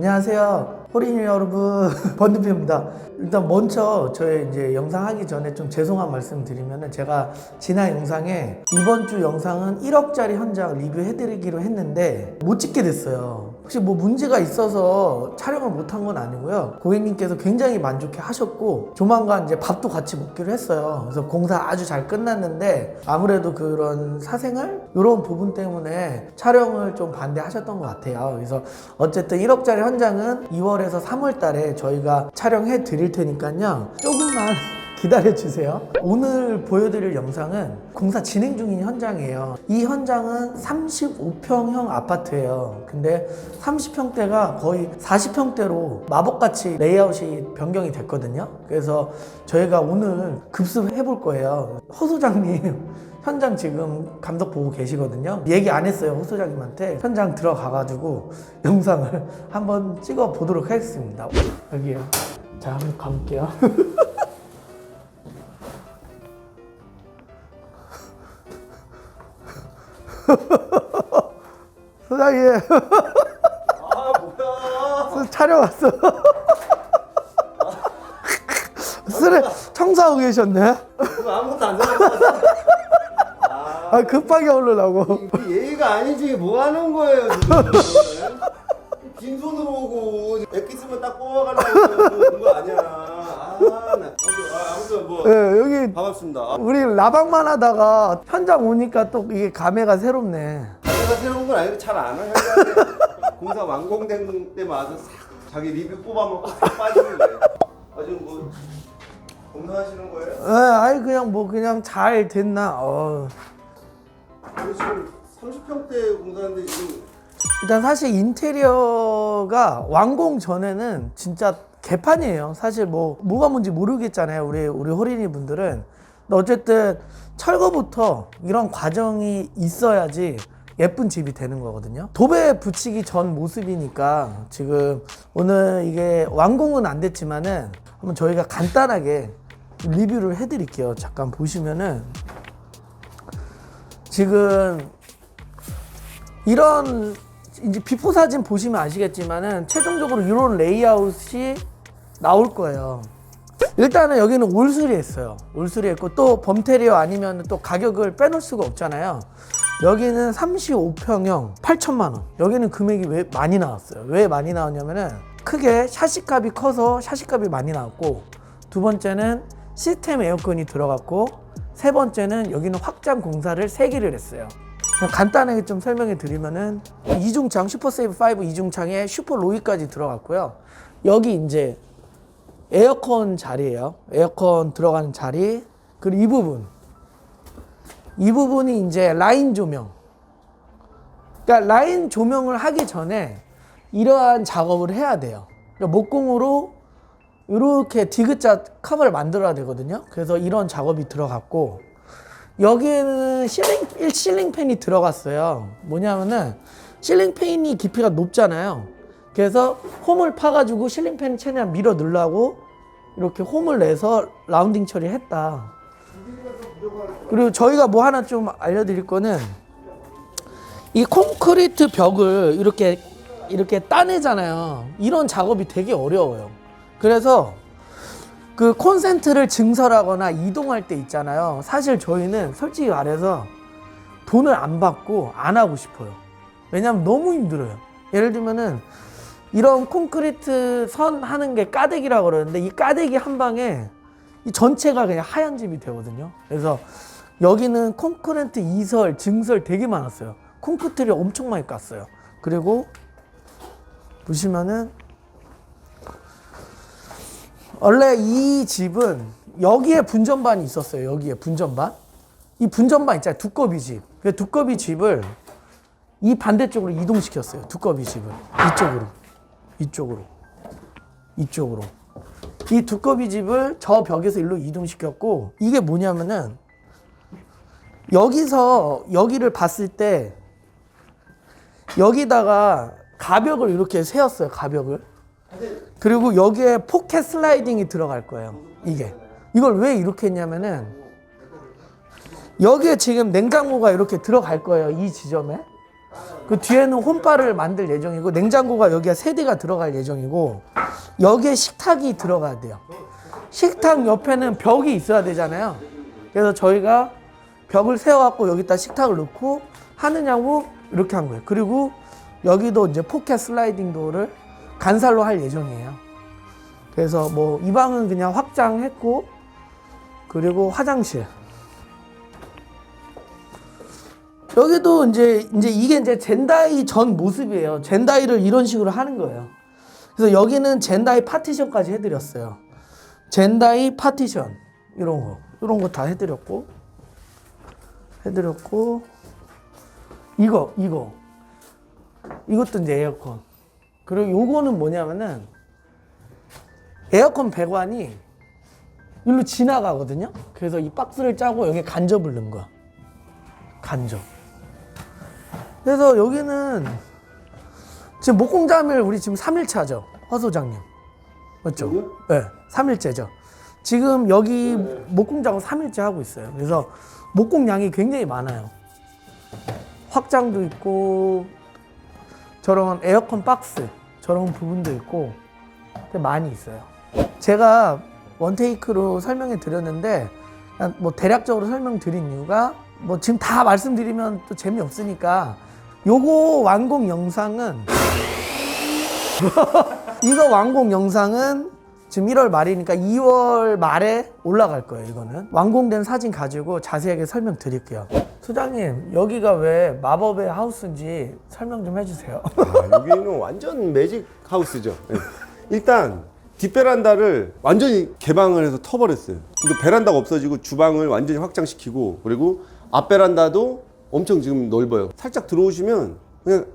안녕하세요. 호린이 여러분. 번드표입니다. 일단 먼저 저의 이제 영상 하기 전에 좀 죄송한 말씀 드리면은 제가 지난 영상에 이번 주 영상은 1억짜리 현장 리뷰해드리기로 했는데 못 찍게 됐어요. 혹시 뭐 문제가 있어서 촬영을 못한 건 아니고요. 고객님께서 굉장히 만족해 하셨고 조만간 이제 밥도 같이 먹기로 했어요. 그래서 공사 아주 잘 끝났는데 아무래도 그런 사생활 이런 부분 때문에 촬영을 좀 반대하셨던 것 같아요. 그래서 어쨌든 1억짜리 현장은 2월에서 3월 달에 저희가 촬영해 드릴 테니까요. 조금만 기다려 주세요. 오늘 보여드릴 영상은 공사 진행 중인 현장이에요. 이 현장은 35평형 아파트예요. 근데 30평대가 거의 40평대로 마법같이 레이아웃이 변경이 됐거든요. 그래서 저희가 오늘 급습해 볼 거예요. 허 소장님 현장 지금 감독 보고 계시거든요. 얘기 안 했어요, 호 소장님한테. 현장 들어가가지고 영상을 한번 찍어 보도록 하겠습니다. 여기요. 자, 한번 가볼게요. 소장님, 아 뭐야? 촬영 왔어. 쓰레 청소하고 계셨네. 아무것도 안 잡았어. 아, 아, 급하게 오르려고. 이게 예의가 아니지 뭐 하는 거예요 지금? 빈손으로 오고 액기스만 딱 뽑아가려고 그런 거 아니야. 아, 뭐 예, 여기 반갑습니다. 아, 우리 라방만 하다가 현장 오니까 또 이게 감회가 새롭네. 내가 새로운 건 아니고 잘 아는 현장에 공사 완공된 때마다 싹 자기 리뷰 뽑아먹고 싹 빠지는 거예요. 아 지금 뭐 공사하시는 거예요? 예, 아이 그냥 뭐 그냥 잘 됐나. 어. 우리 지금 30평대 공사하는데 지금 일단 사실 인테리어가 완공 전에는 진짜 개판이에요. 사실 뭐 뭐가 뭔지 모르겠잖아요. 우리 우리 호린이 분들은. 근데 어쨌든 철거부터 이런 과정이 있어야지 예쁜 집이 되는 거거든요. 도배 붙이기 전 모습이니까 지금 오늘 이게 완공은 안 됐지만은 한번 저희가 간단하게 리뷰를 해드릴게요. 잠깐 보시면은 지금 이런 이제 비포 사진 보시면 아시겠지만은 최종적으로 이런 레이아웃이 나올 거예요. 일단은 여기는 올수리 했어요. 올수리 했고 또 범테리어 아니면 또 가격을 빼놓을 수가 없잖아요. 여기는 35평형 8천만 원. 여기는 금액이 왜 많이 나왔어요? 왜 많이 나왔냐면은 크게 샤시값이 커서 샤시값이 많이 나왔고 두 번째는 시스템 에어컨이 들어갔고 세 번째는 여기는 확장 공사를 세 개를 했어요. 간단하게 좀 설명해 드리면은 이중창 슈퍼 세이브 5 이중창에 슈퍼 로이까지 들어갔고요. 여기 이제 에어컨 자리예요. 에어컨 들어가는 자리. 그리고 이 부분. 이 부분이 이제 라인 조명. 그러니까 라인 조명을 하기 전에 이러한 작업을 해야 돼요. 그러니까 목공으로 이렇게 디귿자 커버를 만들어야 되거든요. 그래서 이런 작업이 들어갔고 여기에는 실링 실링 팬이 들어갔어요. 뭐냐면은 실링 팬이 깊이가 높잖아요. 그래서 홈을 파가지고 실링 팬 최대한 밀어 넣으려고 이렇게 홈을 내서 라운딩 처리했다. 그리고 저희가 뭐 하나 좀 알려드릴 거는 이 콘크리트 벽을 이렇게 이렇게 따내잖아요. 이런 작업이 되게 어려워요. 그래서 그 콘센트를 증설하거나 이동할 때 있잖아요. 사실 저희는 솔직히 말해서 돈을 안 받고 안 하고 싶어요. 왜냐면 너무 힘들어요. 예를 들면은 이런 콘크리트 선 하는 게 까대기라고 그러는데 이 까대기 한 방에 이 전체가 그냥 하얀 집이 되거든요. 그래서 여기는 콘크리트 이설, 증설 되게 많았어요. 콘크리트를 엄청 많이 깠어요. 그리고 보시면은 원래 이 집은 여기에 분전반이 있었어요. 여기에 분전반. 이 분전반 있잖아요. 두꺼비 집. 그 두꺼비 집을 이 반대쪽으로 이동시켰어요. 두꺼비 집을. 이쪽으로. 이쪽으로. 이쪽으로. 이 두꺼비 집을 저 벽에서 일로 이동시켰고 이게 뭐냐면은 여기서 여기를 봤을 때 여기다가 가벽을 이렇게 세웠어요. 가벽을. 그리고 여기에 포켓 슬라이딩이 들어갈 거예요. 이게. 이걸 왜 이렇게 했냐면은 여기에 지금 냉장고가 이렇게 들어갈 거예요. 이 지점에. 그 뒤에는 홈바를 만들 예정이고 냉장고가 여기가 세 대가 들어갈 예정이고 여기에 식탁이 들어가야 돼요. 식탁 옆에는 벽이 있어야 되잖아요. 그래서 저희가 벽을 세워갖고 여기다 식탁을 넣고 하느냐고 이렇게 한 거예요. 그리고 여기도 이제 포켓 슬라이딩 도어를 간살로 할 예정이에요. 그래서 뭐 이 방은 그냥 확장했고 그리고 화장실. 여기도 이제 이제 이게 이제 젠다이 전 모습이에요. 젠다이를 이런 식으로 하는 거예요. 그래서 여기는 젠다이 파티션까지 해드렸어요. 젠다이 파티션 이런 거 이런 거 다 해드렸고 해드렸고 이거 이거 이것도 이제 에어컨 그리고 요거는 뭐냐면은 에어컨 배관이 일로 지나가거든요. 그래서 이 박스를 짜고 여기 간접을 넣은 거야. 간접. 그래서 여기는 지금 목공자밀 우리 지금 3일차죠. 허 소장님. 맞죠? 여기요? 네. 3일째죠. 지금 여기 목공작업 3일째 하고 있어요. 그래서 목공량이 굉장히 많아요. 확장도 있고 저런 에어컨 박스 저런 부분도 있고 많이 있어요. 제가 원테이크로 설명해 드렸는데 뭐 대략적으로 설명드린 이유가 뭐 지금 다 말씀드리면 또 재미없으니까 요거 완공 영상은 이거 완공 영상은 지금 1월 말이니까 2월 말에 올라갈 거예요, 이거는. 완공된 사진 가지고 자세하게 설명드릴게요. 소장님, 여기가 왜 마법의 하우스인지 설명 좀 해주세요. 아, 여기는 완전 매직 하우스죠. 예. 일단 뒷베란다를 완전히 개방을 해서 터버렸어요. 이거 베란다가 없어지고 주방을 완전히 확장시키고 그리고 앞베란다도 엄청 지금 넓어요. 살짝 들어오시면 그냥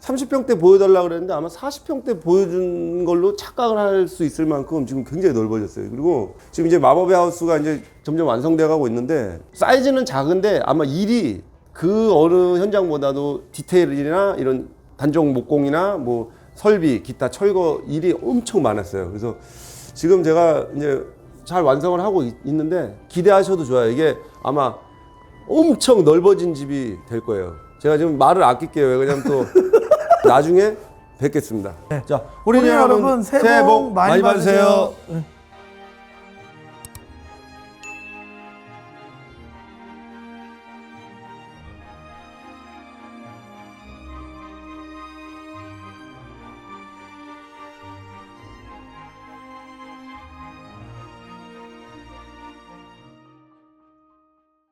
30평대 보여달라 그랬는데 아마 40평대 보여준 걸로 착각을 할 수 있을 만큼 지금 굉장히 넓어졌어요. 그리고 지금 이제 마법의 하우스가 이제 점점 완성돼 가고 있는데 사이즈는 작은데 아마 일이 그 어느 현장보다도 디테일이나 이런 단종 목공이나 뭐 설비, 기타 철거 일이 엄청 많았어요. 그래서 지금 제가 이제 잘 완성을 하고 있, 는데 기대하셔도 좋아요. 이게 아마 엄청 넓어진 집이 될 거예요. 제가 지금 말을 아낄게요. 왜냐면 또 나중에 뵙겠습니다. 자, 우리 여러분 새해 복 많이 받으세요. 응.